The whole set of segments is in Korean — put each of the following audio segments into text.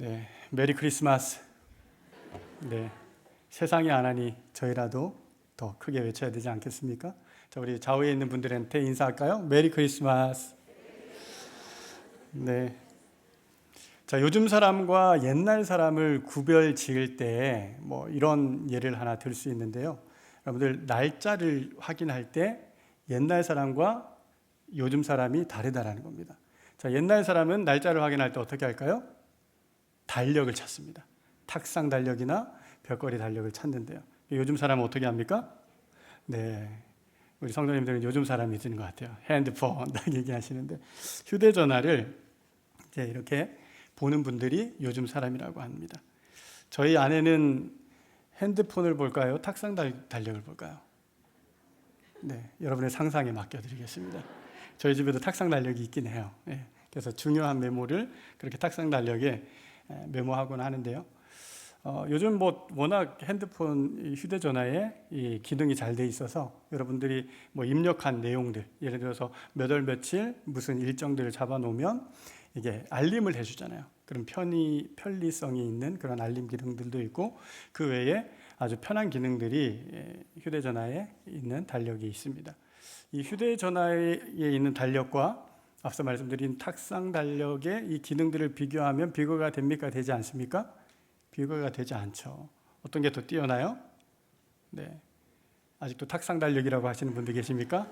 네, 메리 크리스마스. 네, 세상이 안 하니 저희라도 더 크게 외쳐야 되지 않겠습니까? 자, 우리 좌우에 있는 분들한테 인사할까요? 메리 크리스마스. 네. 자, 요즘 사람과 옛날 사람을 구별 지을 때 뭐 이런 예를 하나 들 수 있는데요. 여러분들 날짜를 확인할 때 옛날 사람과 요즘 사람이 다르다라는 겁니다. 자, 옛날 사람은 날짜를 확인할 때 어떻게 할까요? 달력을 찾습니다. 탁상 달력이나 벽걸이 달력을 찾는데요. 요즘 사람은 어떻게 합니까? 네. 우리 성도님들은 요즘 사람이 드는 것 같아요. 핸드폰 딱 얘기하시는데 휴대전화를 이제 이렇게 보는 분들이 요즘 사람이라고 합니다. 저희 아내는 핸드폰을 볼까요? 탁상 달- 달력을 볼까요? 네, 여러분의 상상에 맡겨드리겠습니다. 저희 집에도 탁상 달력이 있긴 해요. 예, 그래서 중요한 메모를 그렇게 탁상 달력에 에, 메모하곤 하는데요. 어, 요즘 뭐 워낙 핸드폰 이 휴대전화에 이 기능이 잘 돼 있어서 여러분들이 뭐 입력한 내용들 예를 들어서 몇 월 며칠 무슨 일정들을 잡아놓으면 이게 알림을 해주잖아요. 그런 편의 편리성이 있는 그런 알림 기능들도 있고 그 외에 아주 편한 기능들이 예, 휴대전화에 있는 달력이 있습니다. 이 휴대전화에 있는 달력과 앞서 말씀드린 탁상 달력의 이 기능들을 비교하면 비교가 됩니까? 되지 않습니까? 비교가 되지 않죠. 어떤 게 더 뛰어나요? 네. 아직도 탁상 달력이라고 하시는 분들 계십니까?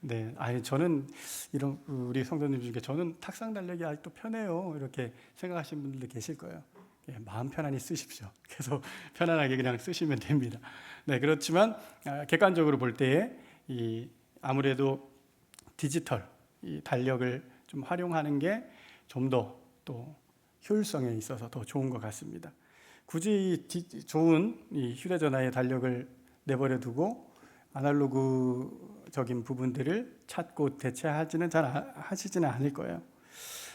네. 아니 저는 이런 우리 성도님 중에 저는 탁상 달력이 아직도 편해요. 이렇게 생각하시는 분들도 계실 거예요. 예, 마음 편안히 쓰십시오. 계속 편안하게 그냥 쓰시면 됩니다. 네. 그렇지만 아, 객관적으로 볼 때에 이 아무래도 디지털 이 달력을 좀 활용하는 게 좀 더 또 효율성에 있어서 더 좋은 것 같습니다. 굳이 이 디- 좋은 이 휴대전화의 달력을 내버려 두고 아날로그적인 부분들을 찾고 대체하지는 잘 아- 하시지는 않을 거예요.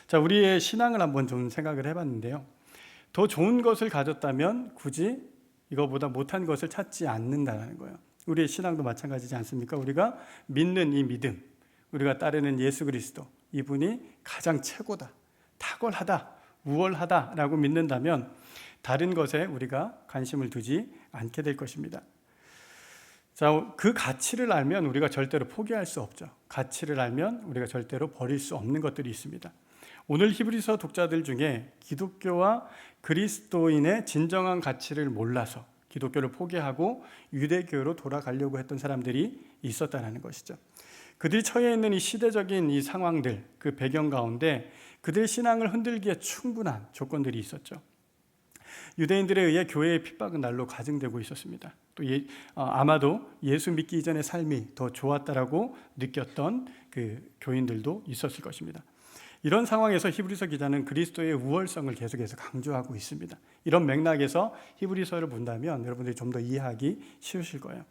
자, 우리의 신앙을 한번 좀 생각을 해봤는데요. 더 좋은 것을 가졌다면 굳이 이거보다 못한 것을 찾지 않는다는 거예요. 우리의 신앙도 마찬가지지 않습니까? 우리가 믿는 이 믿음, 우리가 따르는 예수 그리스도, 이분이 가장 최고다, 탁월하다, 우월하다라고 믿는다면 다른 것에 우리가 관심을 두지 않게 될 것입니다. 자, 그 가치를 알면 우리가 절대로 포기할 수 없죠. 가치를 알면 우리가 절대로 버릴 수 없는 것들이 있습니다. 오늘 히브리서 독자들 중에 기독교와 그리스도인의 진정한 가치를 몰라서 기독교를 포기하고 유대교로 돌아가려고 했던 사람들이 있었다는 것이죠. 그들이 처해 있는 이 시대적인 이 상황들, 그 배경 가운데 그들의 신앙을 흔들기에 충분한 조건들이 있었죠. 유대인들에 의해 교회의 핍박은 날로 가증되고 있었습니다. 또 예, 어, 아마도 예수 믿기 이전의 삶이 더 좋았다라고 느꼈던 그 교인들도 있었을 것입니다. 이런 상황에서 히브리서 기자는 그리스도의 우월성을 계속해서 강조하고 있습니다. 이런 맥락에서 히브리서를 본다면 여러분들이 좀 더 이해하기 쉬우실 거예요.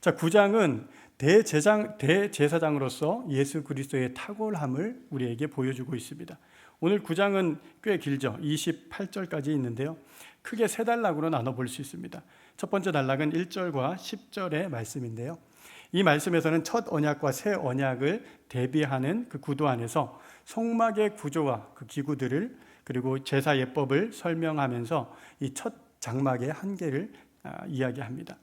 자, 9장은 대제장 대제사장으로서 예수 그리스도의 탁월함을 우리에게 보여주고 있습니다. 오늘 9장은 꽤 길죠. 28절까지 있는데요. 크게 세 단락으로 나눠 볼 수 있습니다. 첫 번째 단락은 1절과 10절의 말씀인데요. 이 말씀에서는 첫 언약과 새 언약을 대비하는 그 구도 안에서 성막의 구조와 그 기구들을 그리고 제사 예법을 설명하면서 이 첫 장막의 한계를 아, 이야기합니다.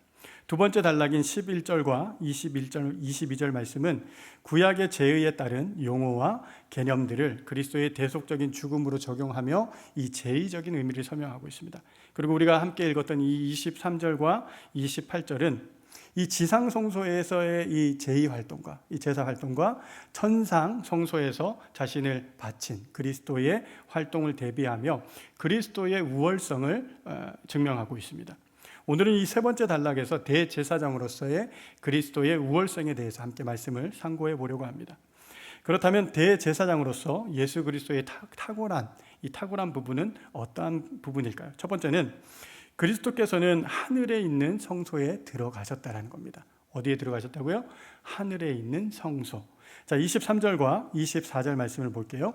두 번째 단락인 11절과 21절, 22절 말씀은 구약의 제의에 따른 용어와 개념들을 그리스도의 대속적인 죽음으로 적용하며 이 제의적인 의미를 설명하고 있습니다. 그리고 우리가 함께 읽었던 이 23절과 28절은 이 지상 성소에서의 이 제의 활동과 이 제사 활동과 천상 성소에서 자신을 바친 그리스도의 활동을 대비하며 그리스도의 우월성을 어, 증명하고 있습니다. 오늘은 이 세 번째 단락에서 대제사장으로서의 그리스도의 우월성에 대해서 함께 말씀을 상고해 보려고 합니다. 그렇다면 대제사장으로서 예수 그리스도의 탁- 탁월한 이 탁월한 부분은 어떠한 부분일까요? 첫 번째는 그리스도께서는 하늘에 있는 성소에 들어가셨다라는 겁니다. 어디에 들어가셨다고요? 하늘에 있는 성소. 자, 23절과 24절 말씀을 볼게요.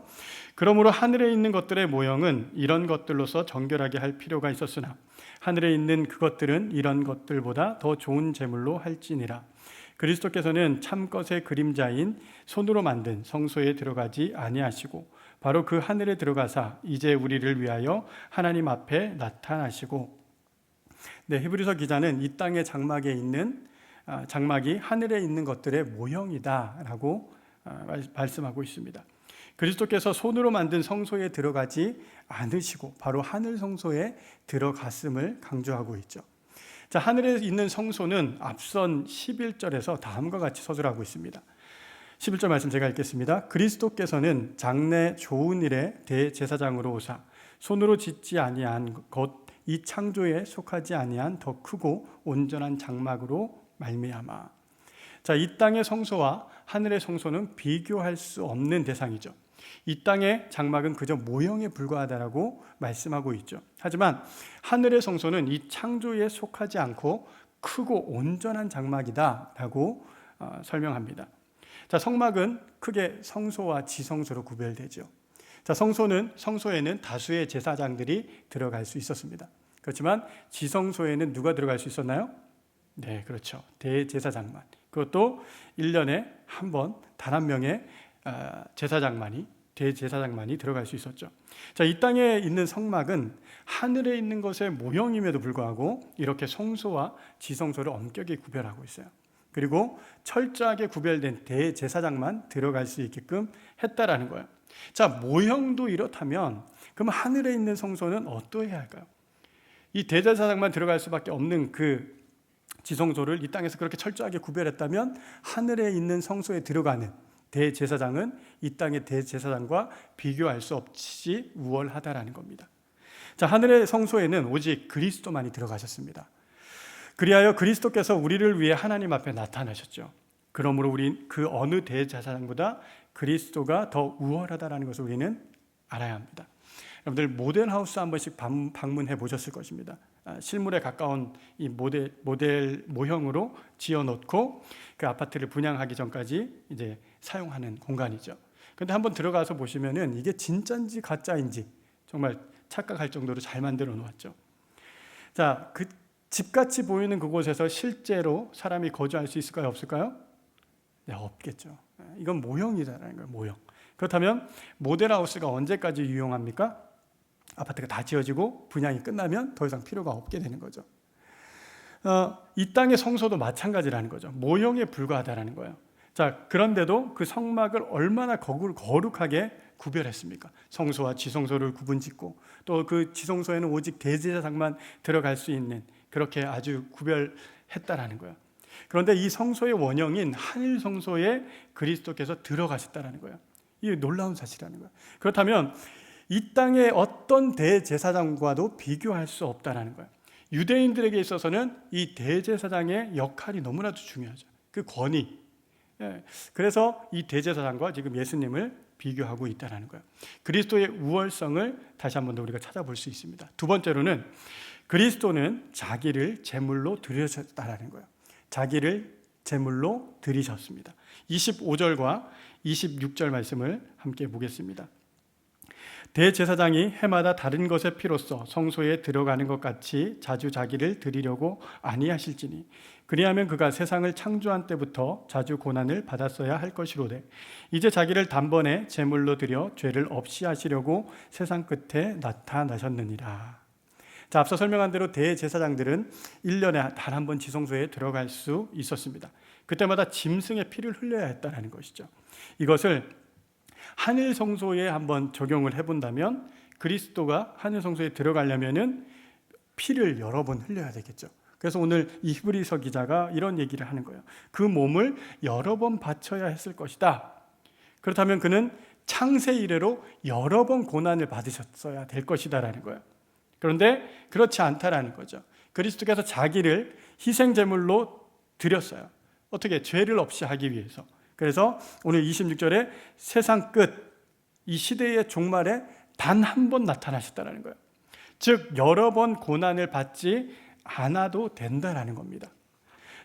그러므로 하늘에 있는 것들의 모형은 이런 것들로서 정결하게 할 필요가 있었으나 하늘에 있는 그것들은 이런 것들보다 더 좋은 제물로 할지니라. 그리스도께서는 참것의 그림자인 손으로 만든 성소에 들어가지 아니하시고 바로 그 하늘에 들어가사 이제 우리를 위하여 하나님 앞에 나타나시고 네, 히브리서 기자는 이 땅의 장막에 있는 아, 장막이 하늘에 있는 것들의 모형이다라고 아, 말씀하고 있습니다. 그리스도께서 손으로 만든 성소에 들어가지 않으시고 바로 하늘 성소에 들어갔음을 강조하고 있죠. 자, 하늘에 있는 성소는 앞선 11절에서 다음과 같이 서술하고 있습니다. 11절 말씀 제가 읽겠습니다. 그리스도께서는 장래 좋은 일에 대제사장으로 오사 손으로 짓지 아니한 것 이 창조에 속하지 아니한 더 크고 온전한 장막으로 말미암아. 자, 이 땅의 성소와 하늘의 성소는 비교할 수 없는 대상이죠. 이 땅의 장막은 그저 모형에 불과하다라고 말씀하고 있죠. 하지만 하늘의 성소는 이 창조에 속하지 않고 크고 온전한 장막이다라고 어, 설명합니다. 자, 성막은 크게 성소와 지성소로 구별되죠. 자, 성소는 성소에는 다수의 제사장들이 들어갈 수 있었습니다. 그렇지만 지성소에는 누가 들어갈 수 있었나요? 네, 그렇죠. 대제사장만. 그것도 1년에 한 번 단 한 명의 어, 제사장만이 대제사장만이 들어갈 수 있었죠. 자, 이 땅에 있는 성막은 하늘에 있는 것의 모형임에도 불구하고 이렇게 성소와 지성소를 엄격히 구별하고 있어요. 그리고 철저하게 구별된 대제사장만 들어갈 수 있게끔 했다라는 거예요. 자, 모형도 이렇다면 그럼 하늘에 있는 성소는 어떠해야 할까요? 이 대제사장만 들어갈 수밖에 없는 그 지성소를 이 땅에서 그렇게 철저하게 구별했다면 하늘에 있는 성소에 들어가는 대제사장은 이 땅의 대제사장과 비교할 수 없이 우월하다라는 겁니다. 자, 하늘의 성소에는 오직 그리스도만이 들어가셨습니다. 그리하여 그리스도께서 우리를 위해 하나님 앞에 나타나셨죠. 그러므로 우리 그 어느 대제사장보다 그리스도가 더 우월하다라는 것을 우리는 알아야 합니다. 여러분들 모델 하우스 한 번씩 방문해 보셨을 것입니다. 아, 실물에 가까운 이 모델, 모델 모형으로 지어 놓고 그 아파트를 분양하기 전까지 이제 사용하는 공간이죠. 근데 한번 들어가서 보시면은 이게 진짜인지 가짜인지 정말 착각할 정도로 잘 만들어 놓았죠. 자, 그 집같이 보이는 그곳에서 실제로 사람이 거주할 수 있을까요? 없을까요? 네, 없겠죠. 이건 모형이잖아요. 모형. 그렇다면 모델하우스가 언제까지 유용합니까? 아파트가 다 지어지고 분양이 끝나면 더 이상 필요가 없게 되는 거죠. 어, 이 땅의 성소도 마찬가지라는 거죠. 모형에 불과하다라는 거예요. 자, 그런데도 그 성막을 얼마나 거룩하게 구별했습니까? 성소와 지성소를 구분 짓고 또 그 지성소에는 오직 대제사장만 들어갈 수 있는 그렇게 아주 구별했다라는 거예요. 그런데 이 성소의 원형인 하늘 성소에 그리스도께서 들어가셨다라는 거예요. 이 놀라운 사실이라는 거예요. 그렇다면 이 땅의 어떤 대제사장과도 비교할 수 없다라는 거예요. 유대인들에게 있어서는 이 대제사장의 역할이 너무나도 중요하죠. 그 권위. 예. 그래서 이 대제사장과 지금 예수님을 비교하고 있다라는 거예요. 그리스도의 우월성을 다시 한 번 더 우리가 찾아볼 수 있습니다. 두 번째로는 그리스도는 자기를 제물로 드리셨다라는 거예요. 자기를 제물로 드리셨습니다. 25절과 26절 말씀을 함께 보겠습니다. 대제사장이 해마다 다른 것의 피로써 성소에 들어가는 것 같이 자주 자기를 드리려고 아니하실지니 그리하면 그가 세상을 창조한 때부터 자주 고난을 받았어야 할 것이로되 이제 자기를 단번에 제물로 드려 죄를 없이 하시려고 세상 끝에 나타나셨느니라. 자, 앞서 설명한 대로 대제사장들은 1년에 단 한 번 지성소에 들어갈 수 있었습니다. 그때마다 짐승의 피를 흘려야 했다는 것이죠. 이것을 하늘 성소에 한번 적용을 해본다면 그리스도가 하늘 성소에 들어가려면은 피를 여러 번 흘려야 되겠죠. 그래서 오늘 이 히브리서 기자가 이런 얘기를 하는 거예요. 그 몸을 여러 번 바쳐야 했을 것이다. 그렇다면 그는 창세 이래로 여러 번 고난을 받으셨어야 될 것이다라는 거예요. 그런데 그렇지 않다라는 거죠. 그리스도께서 자기를 희생 제물로 드렸어요. 어떻게 죄를 없이 하기 위해서. 그래서 오늘 26절에 세상 끝 이 시대의 종말에 단 한 번 나타나셨다라는 거예요. 즉 여러 번 고난을 받지 않아도 된다라는 겁니다.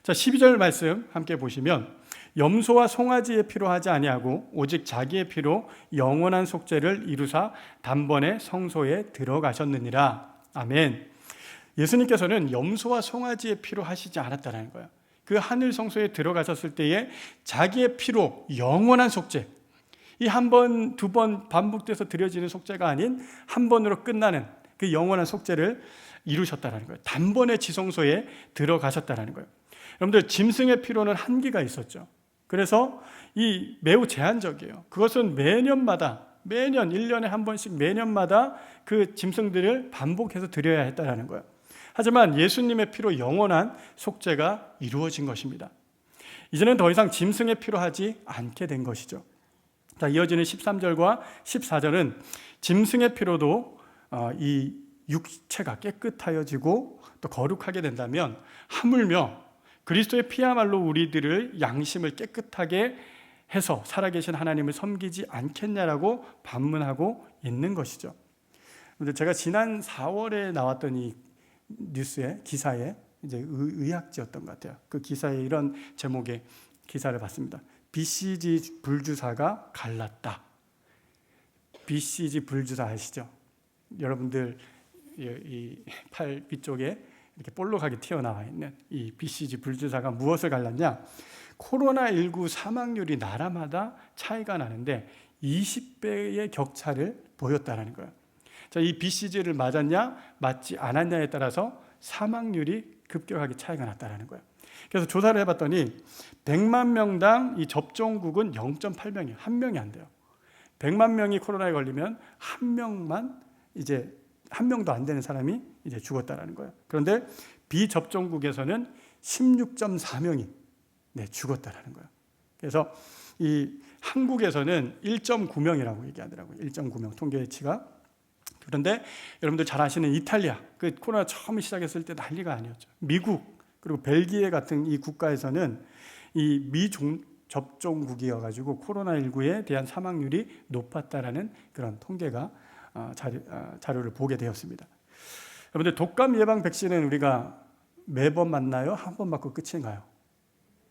자, 12절 말씀 함께 보시면 염소와 송아지의 피로 하지 아니하고 오직 자기의 피로 영원한 속죄를 이루사 단번에 성소에 들어가셨느니라. 아멘. 예수님께서는 염소와 송아지의 피로 하시지 않았다는 거예요. 그 하늘 성소에 들어가셨을 때에 자기의 피로 영원한 속죄 이 한 번, 두 번 반복돼서 드려지는 속죄가 아닌 한 번으로 끝나는 그 영원한 속죄를 이루셨다라는 거예요. 단번에 지성소에 들어가셨다라는 거예요. 여러분들 짐승의 피로는 한계가 있었죠. 그래서 이 매우 제한적이에요. 그것은 매년마다 매년 1년에 한 번씩 매년마다 그 짐승들을 반복해서 드려야 했다라는 거예요. 하지만 예수님의 피로 영원한 속죄가 이루어진 것입니다. 이제는 더 이상 짐승의 피로 하지 않게 된 것이죠. 자, 이어지는 13절과 14절은 짐승의 피로도 어, 이 육체가 깨끗하여지고 또 거룩하게 된다면 하물며 그리스도의 피야말로 우리들을 양심을 깨끗하게 해서 살아계신 하나님을 섬기지 않겠냐라고 반문하고 있는 것이죠. 근데 제가 지난 4월에 나왔던 이 뉴스에 기사에 이제 의학지였던 것 같아요. 그 기사에 이런 제목의 기사를 봤습니다. BCG 불주사가 갈랐다. BCG 불주사 아시죠? 여러분들 이 팔 위쪽에 이렇게 볼록하게 튀어나와 있는 이 BCG 불주사가 무엇을 갈랐냐? 코로나19 사망률이 나라마다 차이가 나는데 20배의 격차를 보였다는 거예요. 자, 이 BCG를 맞았냐, 맞지 않았냐에 따라서 사망률이 급격하게 차이가 났다는 거예요. 그래서 조사를 해봤더니 100만 명당 이 접종국은 0.8명이에요. 한 명이 안 돼요. 100만 명이 코로나에 걸리면 한 명만 이제 한 명도 안 되는 사람이 이제 죽었다라는 거예요. 그런데 비접종국에서는 16.4명이 네, 죽었다라는 거예요. 그래서 이 한국에서는 1.9명이라고 얘기하더라고요. 1.9명 통계치가. 그런데 여러분들 잘 아시는 이탈리아, 그 코로나 처음 시작했을 때 난리가 아니었죠. 미국, 그리고 벨기에 같은 이 국가에서는 이 미종 접종국이어가지고 코로나19에 대한 사망률이 높았다라는 그런 통계가 어, 어, 자료 를 보게 되었습니다. 여러분들 독감 예방 백신은 우리가 매번 맞나요? 한 번 맞고 끝인가요?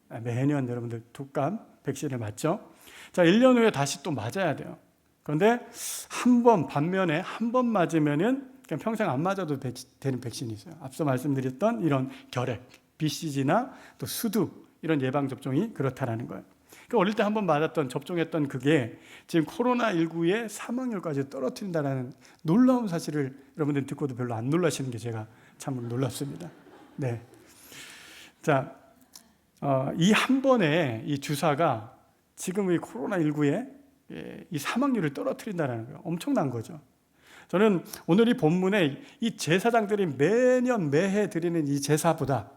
아, 매년 여러분들 독감 백신을 맞죠? 자, 1년 후에 다시 또 맞아야 돼요. 그런데 한 번, 반면에 한 번 맞으면은 그냥 평생 안 맞아도 되는 백신이 있어요. 앞서 말씀드렸던 이런 결핵, BCG나 또 수두 이런 예방 접종이 그렇다라는 거예요. 그 어릴 때 한 번 맞았던 접종했던 그게 지금 코로나 19의 사망률까지 떨어뜨린다는 놀라운 사실을 여러분들 듣고도 별로 안 놀라시는 게 제가 참 놀랍습니다. 네. 자, 어, 이 한 번의 이 주사가 지금 이 코로나 19의 예, 이 사망률을 떨어뜨린다는 거예요. 엄청난 거죠. 저는 오늘 이 본문에 이 제사장들이 매년 매해 드리는 이 제사보다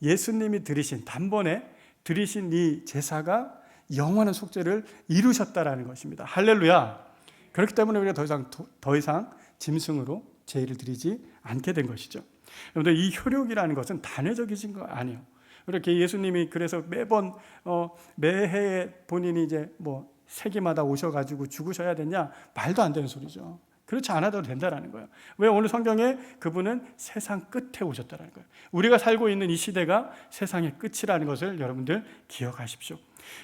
예수님이 드리신 단번에 드리신 이 제사가 영원한 속죄를 이루셨다라는 것입니다. 할렐루야. 그렇기 때문에 우리가 더 이상 더 이상 짐승으로 제의를 드리지 않게 된 것이죠. 여러분들 이 효력이라는 것은 단회적이신 거 아니에요. 그렇게 예수님이 그래서 매번 어, 매해 본인이 이제 뭐 세기마다 오셔가지고 죽으셔야 되냐 말도 안 되는 소리죠. 그렇지 않아도 된다라는 거예요. 왜 오늘 성경에 그분은 세상 끝에 오셨다는 거예요. 우리가 살고 있는 이 시대가 세상의 끝이라는 것을 여러분들 기억하십시오.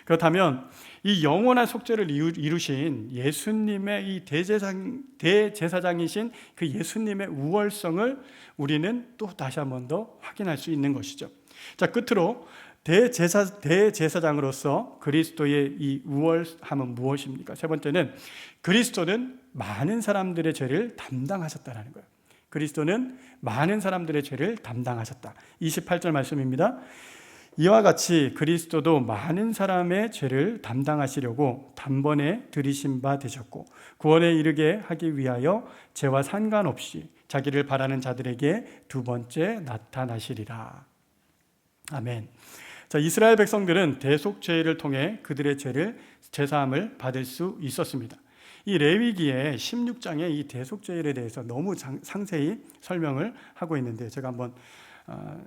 그렇다면 이 영원한 속죄를 이루신 예수님의 이 대제사장, 대제사장이신 그 예수님의 우월성을 우리는 또 다시 한 번 더 확인할 수 있는 것이죠. 자, 끝으로 대제사, 대제사장으로서 그리스도의 이 우월함은 무엇입니까? 세 번째는 그리스도는 많은 사람들의 죄를 담당하셨다는 거예요. 그리스도는 많은 사람들의 죄를 담당하셨다. 28절 말씀입니다. 이와 같이 그리스도도 많은 사람의 죄를 담당하시려고 단번에 들이신 바 되셨고 구원에 이르게 하기 위하여 죄와 상관없이 자기를 바라는 자들에게 두 번째 나타나시리라. 아멘. 자, 이스라엘 백성들은 대속죄를 통해 그들의 죄를 제사함을 받을 수 있었습니다. 이 레위기의 16장에 이 대속죄일에 대해서 너무 상세히 설명을 하고 있는데 제가 한번 어,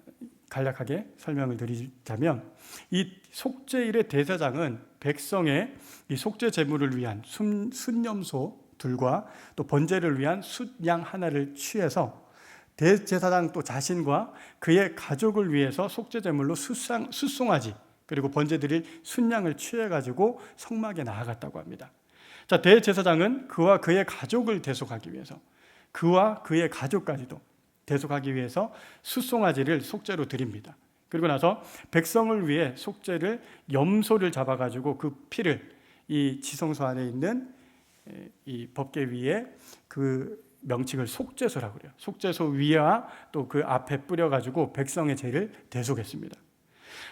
간략하게 설명을 드리자면 이 속죄일의 대사장은 백성의 이 속죄 제물을 위한 순, 순염소 둘과 또 번제를 위한 숫양 하나를 취해서 대제사장 또 자신과 그의 가족을 위해서 속죄 제물로 숫상, 숫송아지 그리고 번제 드릴 순양을 취해 가지고 성막에 나아갔다고 합니다. 자, 대제사장은 그와 그의 가족을 대속하기 위해서 그와 그의 가족까지도 대속하기 위해서 숫송아지를 속죄로 드립니다. 그리고 나서 백성을 위해 속죄를 염소를 잡아가지고 그 피를 이 지성소 안에 있는 에, 이 법계 위에 그 명칭을 속죄소라고 그래요. 속죄소 위와 또 그 앞에 뿌려가지고 백성의 죄를 대속했습니다.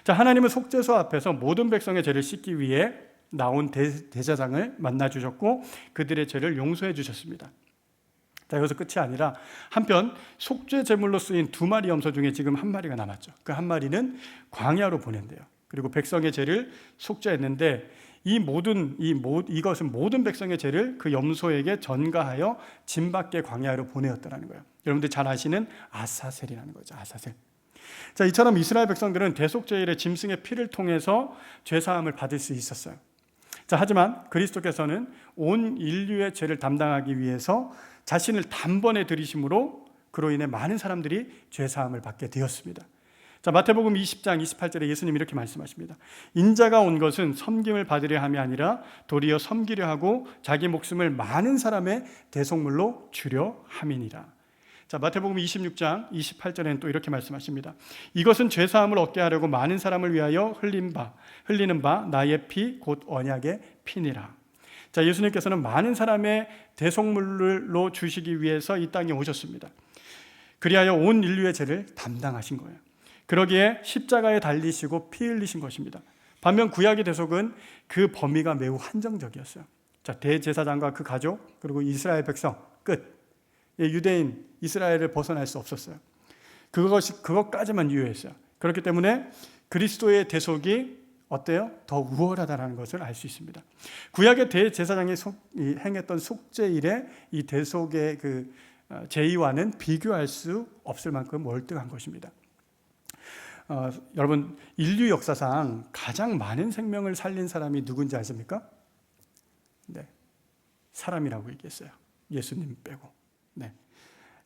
자, 하나님은 속죄소 앞에서 모든 백성의 죄를 씻기 위해 나온 대, 대제사장을 만나 주셨고 그들의 죄를 용서해 주셨습니다. 자, 여기서 끝이 아니라 한편 속죄 제물로 쓰인 두 마리 염소 중에 지금 한 마리가 남았죠. 그 한 마리는 광야로 보낸대요. 그리고 백성의 죄를 속죄했는데 이 모든 이 모, 이것은 모든 백성의 죄를 그 염소에게 전가하여 진 밖의 광야로 보내었다라는 거예요. 여러분들 잘 아시는 아사셀이라는 거죠. 아사셀. 자, 이처럼 이스라엘 백성들은 대속죄일의 짐승의 피를 통해서 죄 사함을 받을 수 있었어요. 자, 하지만 그리스도께서는 온 인류의 죄를 담당하기 위해서 자신을 단번에 들이심으로 그로 인해 많은 사람들이 죄 사함을 받게 되었습니다. 자, 마태복음 20장 28절에 예수님 이렇게 말씀하십니다. 인자가 온 것은 섬김을 받으려 함이 아니라 도리어 섬기려 하고 자기 목숨을 많은 사람의 대속물로 주려 함이니라. 자, 마태복음 26장 28절에는 또 이렇게 말씀하십니다. 이것은 죄 사함을 얻게 하려고 많은 사람을 위하여 흘린 바 흘리는 바 나의 피 곧 언약의 피니라. 자, 예수님께서는 많은 사람의 대속물로 주시기 위해서 이 땅에 오셨습니다. 그리하여 온 인류의 죄를 담당하신 거예요. 그러기에 십자가에 달리시고 피 흘리신 것입니다. 반면 구약의 대속은 그 범위가 매우 한정적이었어요. 자, 대제사장과 그 가족 그리고 이스라엘 백성 끝. 예, 유대인 이스라엘을 벗어날 수 없었어요. 그것이 그것까지만 유효했어요. 그렇기 때문에 그리스도의 대속이 어때요? 더 우월하다는 것을 알 수 있습니다. 구약의 대제사장이 속, 이, 행했던 속죄일의 이 대속의 그 어, 제의와는 비교할 수 없을 만큼 월등한 것입니다. 어, 여러분 인류 역사상 가장 많은 생명을 살린 사람이 누군지 아십니까? 네, 사람이라고 얘기했어요. 예수님 빼고. 네,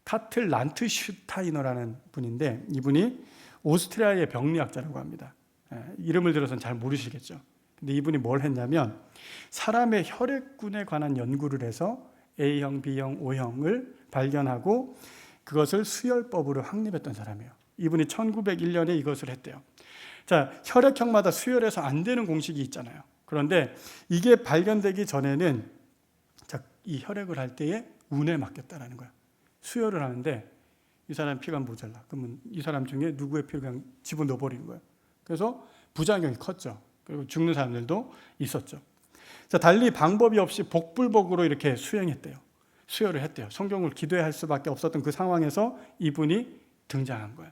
카틀 란트 슈타이너라는 분인데 이분이 오스트리아의 병리학자라고 합니다. 예, 이름을 들어서는 잘 모르시겠죠. 근데 이분이 뭘 했냐면 사람의 혈액군에 관한 연구를 해서 A형, B형, O형을 발견하고 그것을 수혈법으로 확립했던 사람이에요. 이분이 1901년에 이것을 했대요. 자, 혈액형마다 수혈해서 안 되는 공식이 있잖아요. 그런데 이게 발견되기 전에는 자, 이 혈액을 할 때에 운에 맡겼다라는 거야. 수혈을 하는데 이 사람 피가 모자라. 그러면 이 사람 중에 누구의 피를 그냥 집어넣어 버리는 거예요. 그래서 부작용이 컸죠. 그리고 죽는 사람들도 있었죠. 자, 달리 방법이 없이 복불복으로 이렇게 수행했대요. 수혈을 했대요. 성경을 기도해야 할 수밖에 없었던 그 상황에서 이분이 등장한 거예요.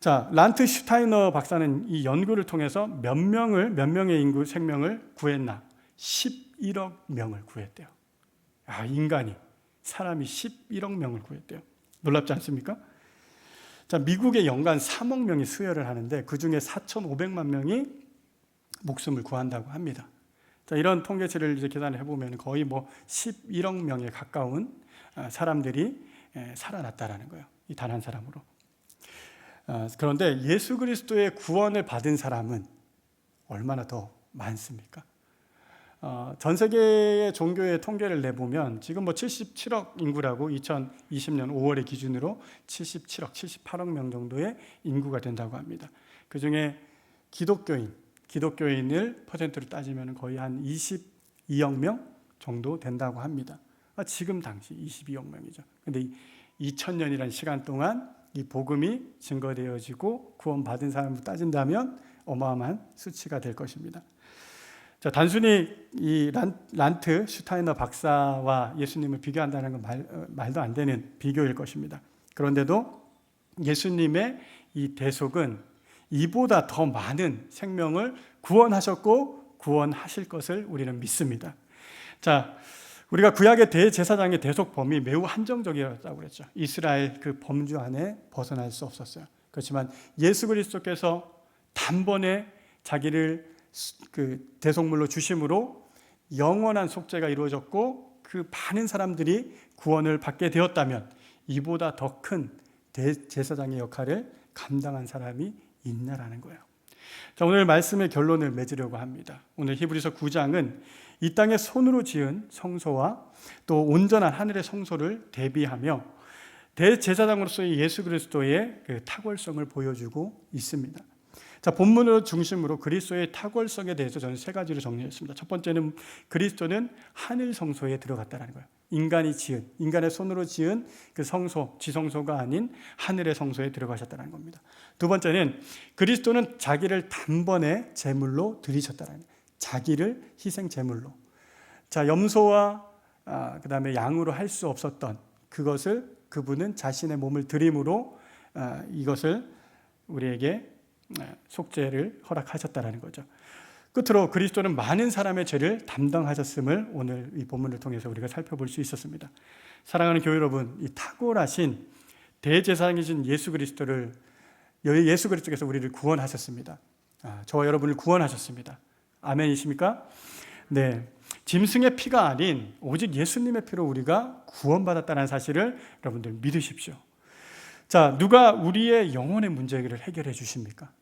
자, 란트 슈타이너 박사는 이 연구를 통해서 몇 명을 몇 명의 인구 생명을 구했나? 11억 명을 구했대요. 아, 인간이 사람이 11억 명을 구했대요. 놀랍지 않습니까? 자, 미국의 연간 3억 명이 수혈을 하는데 그 중에 4,500만 명이 목숨을 구한다고 합니다. 자, 이런 통계치를 이제 계산을 해보면 거의 뭐 11억 명에 가까운 아, 사람들이 살아났다라는 거예요. 이 단 한 사람으로. 아, 그런데 예수 그리스도의 구원을 받은 사람은 얼마나 더 많습니까? 어, 전 세계의 종교의 통계를 내보면 지금 뭐 77억 인구라고 2020년 5월의 기준으로 77억, 78억 명 정도의 인구가 된다고 합니다. 그 중에 기독교인, 기독교인을 퍼센트로 따지면 거의 한 22억 명 정도 된다고 합니다. 아, 지금 당시 22억 명이죠. 근데 2000년이라는 시간 동안 이 복음이 증거되어지고 구원받은 사람을 따진다면 어마어마한 수치가 될 것입니다. 자, 단순히 이 란, 트 슈타이너 박사와 예수님을 비교한다는 건 말, 어, 말도 안 되는 비교일 것입니다. 그런데도 예수님의 이 대속은 이보다 더 많은 생명을 구원하셨고 구원하실 것을 우리는 믿습니다. 자, 우리가 구약의 대제사장의 대속 범위 매우 한정적이었다고 그랬죠. 이스라엘 그 범주 안에 벗어날 수 없었어요. 그렇지만 예수 그리스도께서 단번에 자기를 그 대속물로 주심으로 영원한 속죄가 이루어졌고 그 많은 사람들이 구원을 받게 되었다면 이보다 더 큰 대제사장의 역할을 감당한 사람이 있나라는 거예요. 자, 오늘 말씀의 결론을 맺으려고 합니다. 오늘 히브리서 9장은 이 땅에 손으로 지은 성소와 또 온전한 하늘의 성소를 대비하며 대제사장으로서의 예수 그리스도의 그 탁월성을 보여주고 있습니다. 자, 본문을 중심으로 그리스도의 탁월성에 대해서 저는 세 가지로 정리했습니다. 첫 번째는 그리스도는 하늘 성소에 들어갔다는 거예요. 인간이 지은, 인간의 손으로 지은 그 성소, 지성소가 아닌 하늘의 성소에 들어가셨다는 겁니다. 두 번째는 그리스도는 자기를 단번에 제물로 드리셨다는 거예요. 자기를 희생 제물로. 자, 염소와 아, 그다음에 양으로 할 수 없었던 그것을 그분은 자신의 몸을 드림으로 아, 이것을 우리에게 아, 속죄를 허락하셨다라는 거죠. 끝으로 그리스도는 많은 사람의 죄를 담당하셨음을 오늘 이 본문을 통해서 우리가 살펴볼 수 있었습니다. 사랑하는 교회 여러분, 이 탁월하신 대제사장이신 예수 그리스도를 예수 그리스도께서 우리를 구원하셨습니다. 아, 저와 여러분을 구원하셨습니다. 아멘이십니까? 네. 짐승의 피가 아닌 오직 예수님의 피로 우리가 구원받았다는 사실을 여러분들 믿으십시오. 자, 누가 우리의 영혼의 문제를 해결해 주십니까?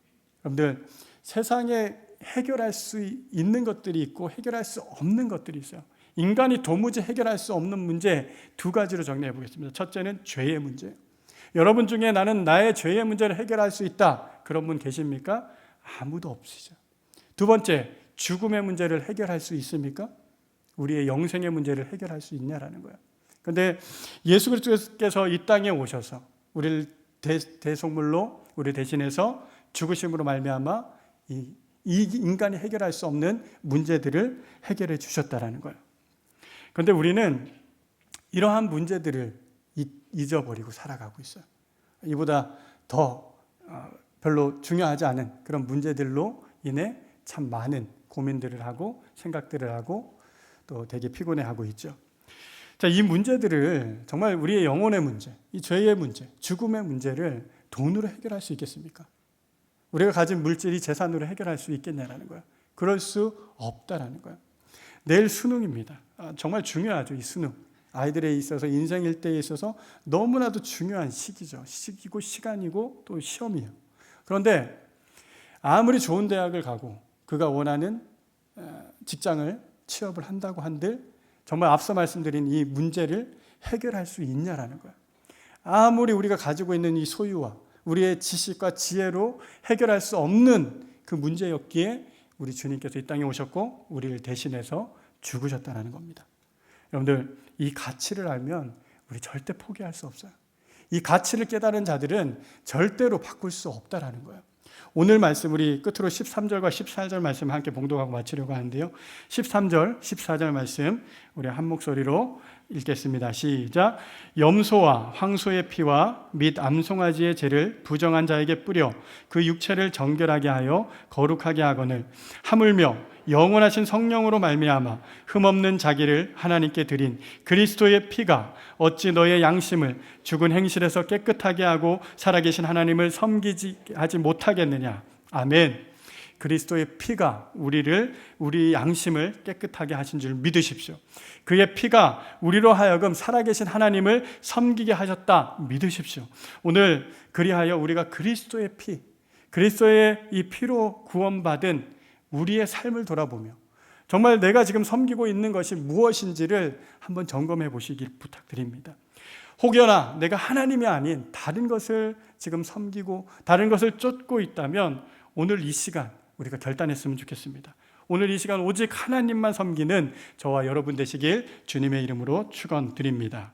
여러분들 세상에 해결할 수 있는 것들이 있고 해결할 수 없는 것들이 있어요. 인간이 도무지 해결할 수 없는 문제 두 가지로 정리해 보겠습니다. 첫째는 죄의 문제. 여러분 중에 나는 나의 죄의 문제를 해결할 수 있다. 그런 분 계십니까? 아무도 없으시죠. 두 번째, 죽음의 문제를 해결할 수 있습니까? 우리의 영생의 문제를 해결할 수 있냐라는 거예요. 근데 예수 그리스도께서 이 땅에 오셔서 우리를 대, 대속물로 우리 대신해서 죽으심으로 말미암아 이, 이 인간이 해결할 수 없는 문제들을 해결해 주셨다라는 거예요. 그런데 우리는 이러한 문제들을 잊어버리고 살아가고 있어요. 이보다 더 어, 별로 중요하지 않은 그런 문제들로 인해 참 많은 고민들을 하고 생각들을 하고 또 되게 피곤해하고 있죠. 자, 이 문제들을 정말 우리의 영혼의 문제, 이 죄의 문제, 죽음의 문제를 돈으로 해결할 수 있겠습니까? 우리가 가진 물질이 재산으로 해결할 수 있겠냐라는 거야. 그럴 수 없다라는 거야. 내일 수능입니다. 아, 정말 중요하죠, 이 수능. 아이들에 있어서 인생 일대에 있어서 너무나도 중요한 시기죠. 시기고 시간이고 또 시험이에요. 그런데 아무리 좋은 대학을 가고 그가 원하는 직장을 취업을 한다고 한들 정말 앞서 말씀드린 이 문제를 해결할 수 있냐라는 거예요. 아무리 우리가 가지고 있는 이 소유와 우리의 지식과 지혜로 해결할 수 없는 그 문제였기에 우리 주님께서 이 땅에 오셨고 우리를 대신해서 죽으셨다는 겁니다. 여러분들 이 가치를 알면 우리 절대 포기할 수 없어요. 이 가치를 깨달은 자들은 절대로 바꿀 수 없다라는 거예요. 오늘 말씀 우리 끝으로 13절과 14절 말씀 함께 봉독하고 마치려고 하는데요. 13절, 14절 말씀 우리 한 목소리로 읽겠습니다. 시작. 염소와 황소의 피와 및 암송아지의 죄를 부정한 자에게 뿌려 그 육체를 정결하게 하여 거룩하게 하거늘 하물며 영원하신 성령으로 말미암아 흠없는 자기를 하나님께 드린 그리스도의 피가 어찌 너의 양심을 죽은 행실에서 깨끗하게 하고 살아계신 하나님을 섬기지 하지 못하겠느냐. 아멘. 그리스도의 피가 우리를 우리 양심을 깨끗하게 하신 줄 믿으십시오. 그의 피가 우리로 하여금 살아계신 하나님을 섬기게 하셨다 믿으십시오. 오늘 그리하여 우리가 그리스도의 피, 그리스도의 이 피로 구원받은 우리의 삶을 돌아보며 정말 내가 지금 섬기고 있는 것이 무엇인지를 한번 점검해 보시길 부탁드립니다. 혹여나 내가 하나님이 아닌 다른 것을 지금 섬기고 다른 것을 쫓고 있다면 오늘 이 시간 우리가 결단했으면 좋겠습니다. 오늘 이 시간 오직 하나님만 섬기는 저와 여러분 되시길 주님의 이름으로 축원드립니다.